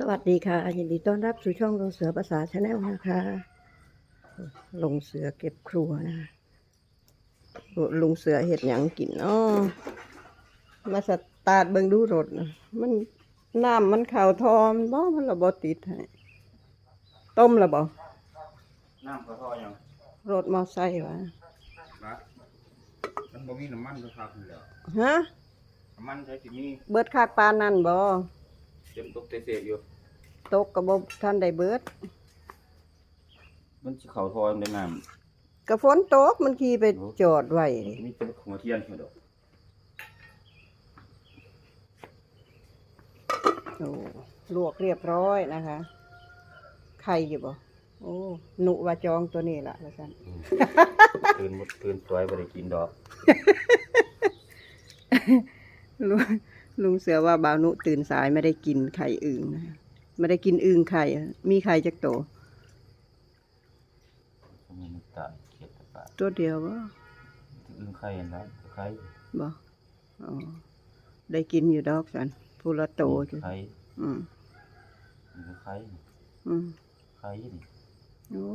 สวัสดีค่ะ ยินดีต้อนรับสู่ช่องลงเสือภาษาชาแนลนะคะ ลงเสือเก็บครัวนะคะลุงเสือเห็ดหยังกินเนาะมาสตาร์ทเบิ่งดูรถน่ะมันน้ำมันเข่าวทอมนบ่มันระบติดให้ต้มระบน้ำกระทอยังรถมอไซค์วะนะมันบ่มีน้ำมันก็ครับอยู่แล้วฮะน้ำมันใช้ที่มีเบิดคากปานนั่นบ่ เต็มตกเตะๆอยู่ ตกกระบบท่านได้เบิด มันสิเข้าทอในน้กระฝนตกมันขี่ไปจอดไว้นี่ำมีแต่หัวเทียนเท่าดอกโอ้ลวกเรียบร้อยนะคะ ไข่อยู่บ่โอ้หนุว่าจองตัวนี้ละแล้วกันตื่นหมดตื่นสวยบ่ได้กินดอกลุง ลุงเสือว่าบ่าวนุตื่นสายไม่ได้กินไข่อึ่งนะคะไม่ได้กินอึ่งไข่มีไข่จักโตมีน้ำตาลเขียดตะปาตัวเดียวบ่อึ้งไข่นะไข่บ่อ๋อได้กินอยู่ดอกสันพูละโตจ้ะไข่อืมมีไข่อืมไข่นี่โอ้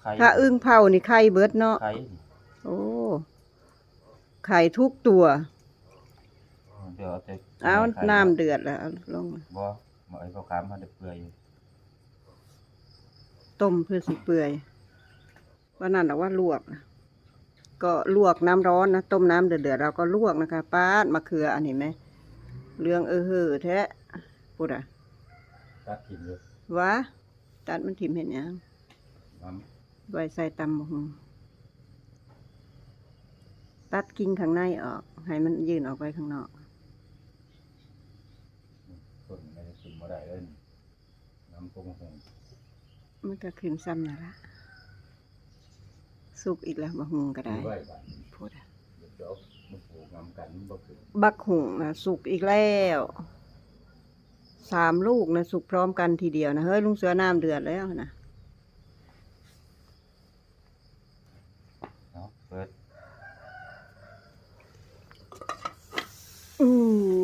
ไข่ถ้าอึ่งเผานี่ไข่เบิดเนาะไข่นี่โอ้ไข่ทุกตัว เดี๋ยวเอาแต่เอาไข่น้ำเดือดแล้วเอาลงมาบ่มาไอ้ข้าวขามมาเดือดเปื่อยอยู่ต้มเพื่อสิเปื่อยว่านั่นหรอกว่าลวกนะก็ลวกน้ำร้อนนะต้มน้ำเดือดๆเราก็ลวกนะคะป้าดมะเขืออันนี้ไหมเรื่องเออเฮอแท้พูดอะตัดกินอยู่วะตัดมันถิ่มเห็นยังน้ไว้ใส่ตำบักหงตัดกิ่งข้างในออก ให้มันยื่นออกไปข้างนอกำต้นไม่ได้กินบ่ได้เลยนี่ น้ำปรุงหงมันก็ขึ้นซ้ำนั่นละสุกอีกแล้วบักหงก็ได้ไว้บ้านพูดอะเดี๋ยวมันปลูกงำกันมันบ่ขึ้นบักหุงนะสุกอีกแล้วสามลูกนะสุกพร้อมกันทีเดียวนะเฮ้ยลุงเสือน้ำเดือดแล้วนะเนาะเปิดอือ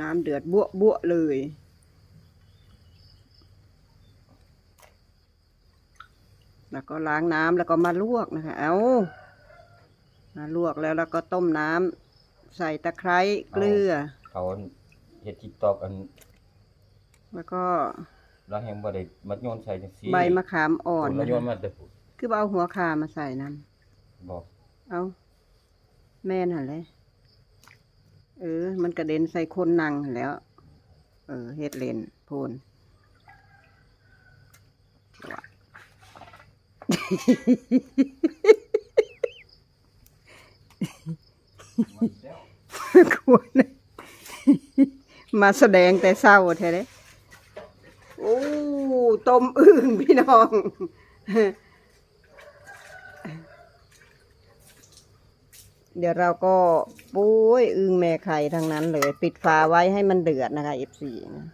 น้ำเดือดบวบวเลย แล้วก็ล้างน้ำแล้วก็มาลวกนะคะ เอามาลวกแล้วแล้วก็ต้มน้ำใส่ตะไคร้เกลือเขาเฮ็ดทิกตอกอัน แล้วก็เราแฮงบ่ได้มัดโยนใส่จังซี่ใบมะขามอ่อนเรานะโยนคะมาแต่ปุ๊บคือเอาหัวคามาใส่น้ำบอกเอาแม่นหันเลยเออ มันกระเด็นใส่คนนั่งหั่นแหล้ว เออเฮ็ดเลนโพนว่ะ ควรมาแสดงแต่เศร้าแท้เลยโอ้ต้มอึ่งพี่น้องเดี๋ยวเราก็ปุ้ยอึงแม่ไข่ทั้งนั้นเลย ปิดฝาไว้ให้มันเดือดนะคะเอฟซีนะ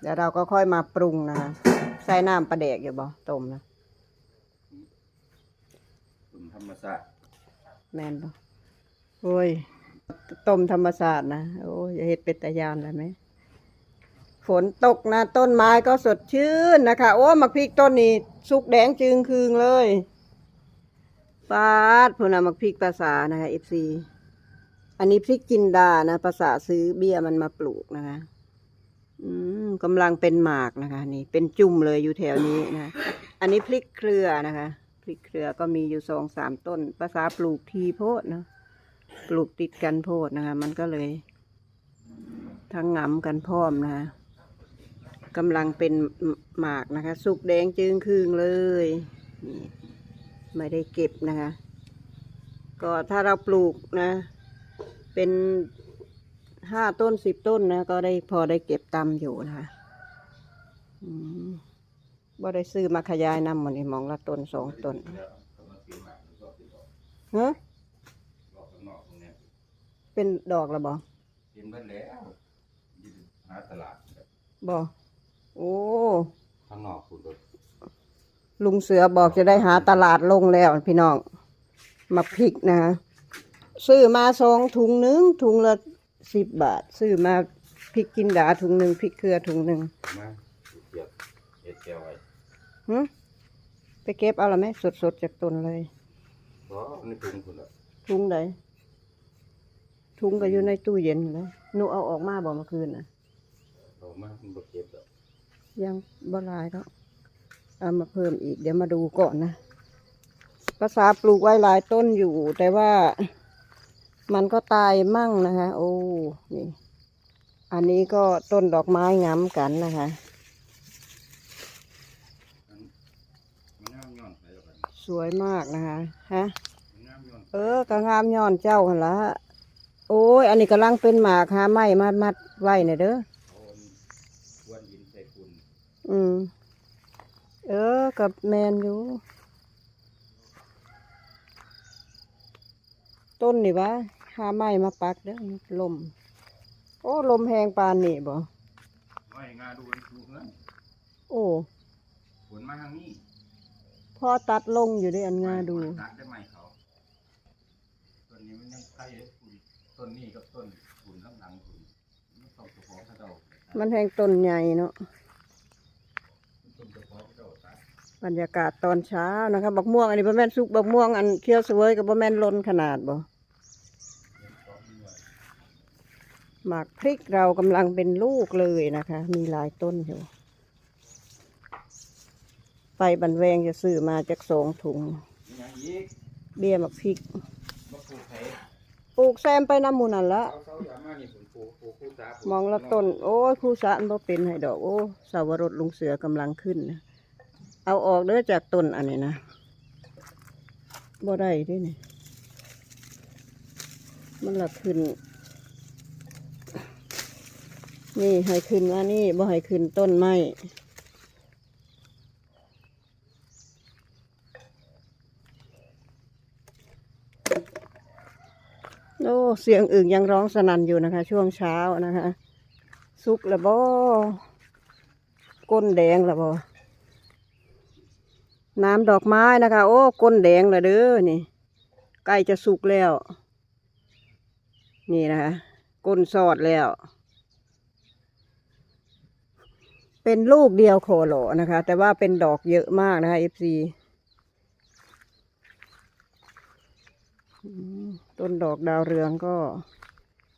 เดี๋ยวเราก็ค่อยมาปรุงนะคะใส่น้ำปลาแดกอยู่บ่ต้มนะ รรมศาสตร์แม่นบ่โอ้ยต้มธรรมศาสตร์นะโอ้ยอย่าเฮ็ดเป็นตะยานเลยไหมฝนตกนะ ต้นไม้ก็สดชื่นนะคะ โอ้มักพริกต้นนี้ สุกแดงจึงคืงเลยปาดพูนามักพริกภาษานะคะเอฟซีอันนี้พริกจินดานะภาษาซื้อเบี้ยมันมาปลูกนะคะ อืมกำลังเป็นหมากนะคะ นี่เป็นจุ่มเลยอยู่แถวนี้นะ อันนี้พริกเครือนะคะ พริกเครือก็มีอยู่สองสามต้น ภาษาปลูกทีโพดเนาะปลูกติดกันโพดนะคะ มันก็เลย ทั้งงำกันพร้อมนะคะกำลังเป็นหมากนะคะ สุกแดงจึงคืงเลยไม่ได้เก็บนะคะ ก็ถ้าเราปลูกนะ เป็นห้าต้นสิบต้นนะ ก็ได้พอได้เก็บตำอยู่นะคะอืม บ่ได้ซื้อมาขยายนำมันนี่มองละต้นสองต้นฮะรอบข้างนอกตรงเนี้ยเป็นดอกละบ่กินเบิดแล้วยืนหาตลาดบ่โอ้ข้างนอกคุณรถลุงเสือบอกจะได้หาตลาดลงแล้วพี่น้องมาพริกนะคะซื้อมาสองถุงหนึงถุงละสิบบาท ซื้อมาพริกจินดาถุงหนึ่งพริกเกลือถุงหนึ่งมาเกียบเอ็ดแก้วไว้ หึไปเก็บเอาละไหมสดๆจากต้นเลยเพราะในถุงคุณอะถุงใดถุงก็อยู่ในตู้เย็นเลยหนูเอาออกมาบ่เมื่อคืนน่ะเอามามันบ่เก็บดอกยังบ่หลายแล้วเอามาเพิ่มอีก เดี๋ยวมาดูก่อนนะภาษาปลูกไว้หลายต้นอยู่ แต่ว่ามันก็ตายมั่งนะคะ โอ้นี่ อันนี้ก็ต้นดอกไม้งามกันนะคะ มันงามย้อนไปแล้วกัน สวยมากนะคะฮะมันงามย้อนเออก็งามย้อนเจ้าหันละโอ้ย อันนี้กำลังเป็นหมากหาไม้มามัดไว้เนี่ยเด้อเอาอันควนดินใส่คุณอืม เออ กับแมนอยู่ ต้นนี่วะหาไม้มาปักเด้อลม โอ้ ลมแหงปานนี่บ่ไว้งาดูมันดูเฮือนโอ้ฝนมาทางนี้ พอตัดลงอยู่เด้วยอันงาดู ตัดได้ไหมเขาต้นนี้มันยังใกล้เลยคุณต้นนี้กับต้นคุณข้างหลังคุณมันต้องเฉพาะเขาเจ้ามันแหงต้นใหญ่เนาะต้นเฉพาะเขาเจ้าตัดบรรยากาศตอนเช้านะคะบักม่วงอันนี้บ่แม่นสุกบักม่วงอันเคี้ยวเสวยกับบ่แม่นล้นขนาดบ่เลี้ยงต้นด้วยหมากพริกเรากำลังเป็นลูกเลยนะคะ มีหลายต้นอยู่ ไปบันแวงจะซื้อมาจากสองถุงมีอย่างอีกเบี้ยหมากพริกมาปลูกไผ่ปลูกแซมไปน้ำหมูนันละเอาเสาอย่ามานี่ผมปลูกปลูกคู่สาปลูกมองละต้น โอ้ยคู่สะอันบ่เป็นให้ดอก โอ้สาวรสลุงเสือกำลังขึ้นนะเอาออกเด้อจากต้นอันนี้นะบ่ได้เด้วยนี่มันละขึ้น นี่ให้ขึ้นว่านี่บ่ให้ขึ้นต้นไม้ โอ้เสียงอึ่งยังร้องสนั่นอยู่นะคะ ช่วงเช้านะคะ สุกแล้วบ่ก้นแดงแล้วบ่น้ำดอกไม้นะคะ โอ้ก้นแดงและเด้อนี่ใกล้จะสุกแล้ว นี่นะคะก้นสอดแล้ว เป็นลูกเดียวโคโลนะคะ แต่ว่าเป็นดอกเยอะมากนะคะ FC อืม ต้นดอกดาวเรืองก็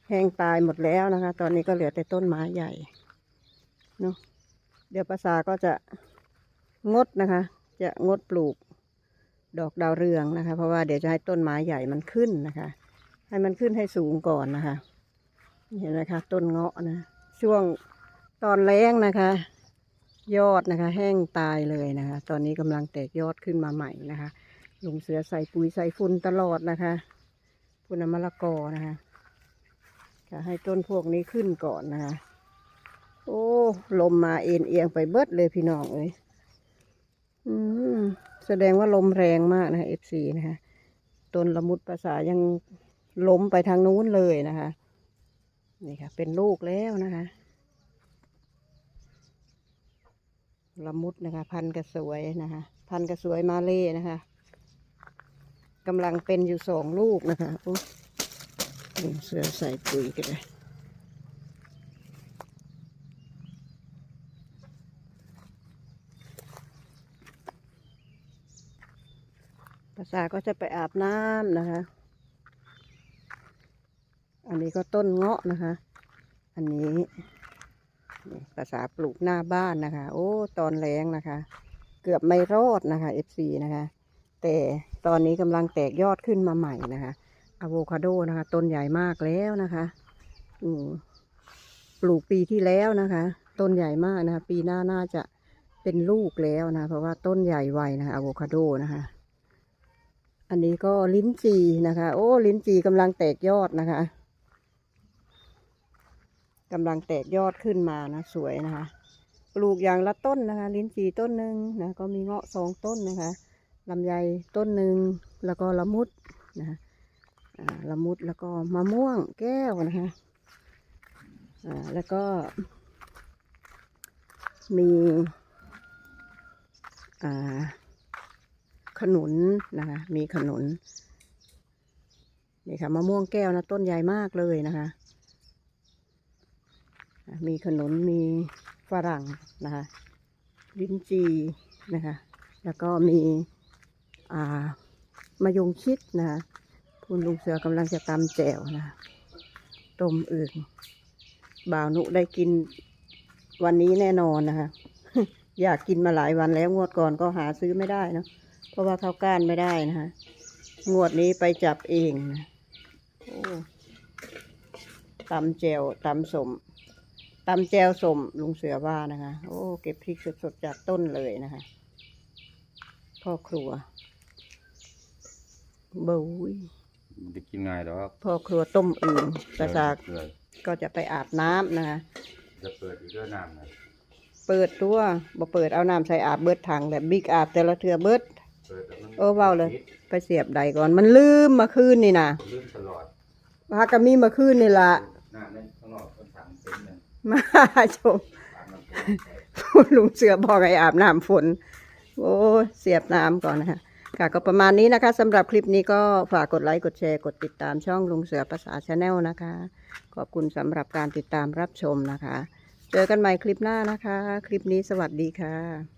แห้งตายหมดแล้วนะคะ ตอนนี้ก็เหลือแต่ต้นไม้ใหญ่เนาะเดี๋ยวภาษาก็จะงดนะคะ จะงดปลูกดอกดาวเรืองนะคะ เพราะว่าเดี๋ยวจะให้ต้นไม้ใหญ่มันขึ้นนะคะ ให้มันขึ้นให้สูงก่อนนะคะ เห็นไหมคะ ต้นเงาะนะ ช่วงตอนแรงนะคะ ยอดนะคะ แห้งตายเลยนะคะ ตอนนี้กำลังแตกยอดขึ้นมาใหม่นะคะ ลุงเสือใส่ปุ๋ยใส่ฝุ่นตลอดนะคะพุ่นมะละกอนะคะจะให้ต้นพวกนี้ขึ้นก่อนนะคะ โอ้ ลมมาเอ็นเอียงไปเบิดเลยพี่น้องเอ้ยอืมแสดงว่าลมแรงมากนะคะเอฟซีนะคะต้นละมุดภาษายังล้มไปทางนู้นเลยนะคะ นี่ค่ะ เป็นลูกแล้วนะคะ ละมุดนะคะ พันกระสวยนะคะ พันกระสวยมาเล่นะคะ กำลังเป็นอยู่สองลูกนะคะโอ้ลุงเสือใส่ปุ๋ยกันเลยภาษาก็จะไปอาบน้ำนะคะ อันนี้ก็ต้นเงาะนะคะ อันนี้ภาษาปลูกหน้าบ้านนะคะ โอ้ ตอนแรงนะคะ เกือบไม่รอดนะคะ FC นะคะ แต่ตอนนี้กำลังแตกยอดขึ้นมาใหม่นะคะอะโวคาโดนะคะ ต้นใหญ่มากแล้วนะคะปลูกปีที่แล้วนะคะ ต้นใหญ่มากนะคะ ปีหน้าน่าจะเป็นลูกแล้วนะ เพราะว่าต้นใหญ่ไวนะคะอะโวคาโดนะคะ อันนี้ก็ลิ้นจีนะคะ โอ้ลิ้นจีกำลังแตกยอดนะคะกำลังแตกยอดขึ้นมานะ สวยนะคะ ปลูกอย่างละต้นนะคะ ลิ้นจีต้นหนึ่งนะ ก็มีเงาะสองต้นนะคะ ลำไยต้นหนึ่งแล้วก็ละมุดนะะละมุดแล้วก็มะม่วงแก้วนะคะแล้วก็มีขนุนนะคะมีขนุนนี่ค่ะมะม่วงแก้วนะต้นใหญ่มากเลยนะคะอะมีขนุนมีฝรั่งนะคะลิ้นจีนะคะ แล้วก็มี อ่ามะยงชิดนะคุณลุงเสือกำลังจะตำแจ่วนะต้มอึ่งบ่าวนุได้กินวันนี้แน่นอนนะคะอยากกินมาหลายวันแล้วงวดก่อนก็หาซื้อไม่ได้นะเพราะว่าเขาก้านไม่ได้นะคะงวดนี้ไปจับเองนะตำแจวตำสมตำแจวสมลุงเสือว่านะคะ โอ้ เก็บพริกสดๆจากต้นเลยนะคะพ่อครัว บยมันจะกินง่ายหรอกพ่อครัวต้มอื่นตาซากเกลือก็จะไปอาบน้ำนะคะจะเปิดอีกด้วยน้ำนะเปิดตัวบ่เปิดเอาน้ำใส่อาบเบิดถังแบบบิ๊กอาบแต่ละเทือเบิดเปิดแล้วมันเออเว้าเลย ไปเสียบใดก่อนมันลืมมาคืนนี่นะลื่นตลอดพากันมีมาคืนนี่ละน้ำในข้างนอกคนถังเต็มเลยมาชมตามน้ำฝนลุงเสือบอกให้อาบน้ำฝน โอ้ยเสียบน้ำก่อนนะคะ ค่ะก็ประมาณนี้นะคะสำหรับคลิปนี้ก็ฝากกดไลค์ กดแชร์ กดติดตามช่องลุงเสือภาษาชาแนลนะคะ ขอบคุณสำหรับการติดตามรับชมนะคะ เจอกันใหม่คลิปหน้านะคะ คลิปนี้สวัสดีค่ะ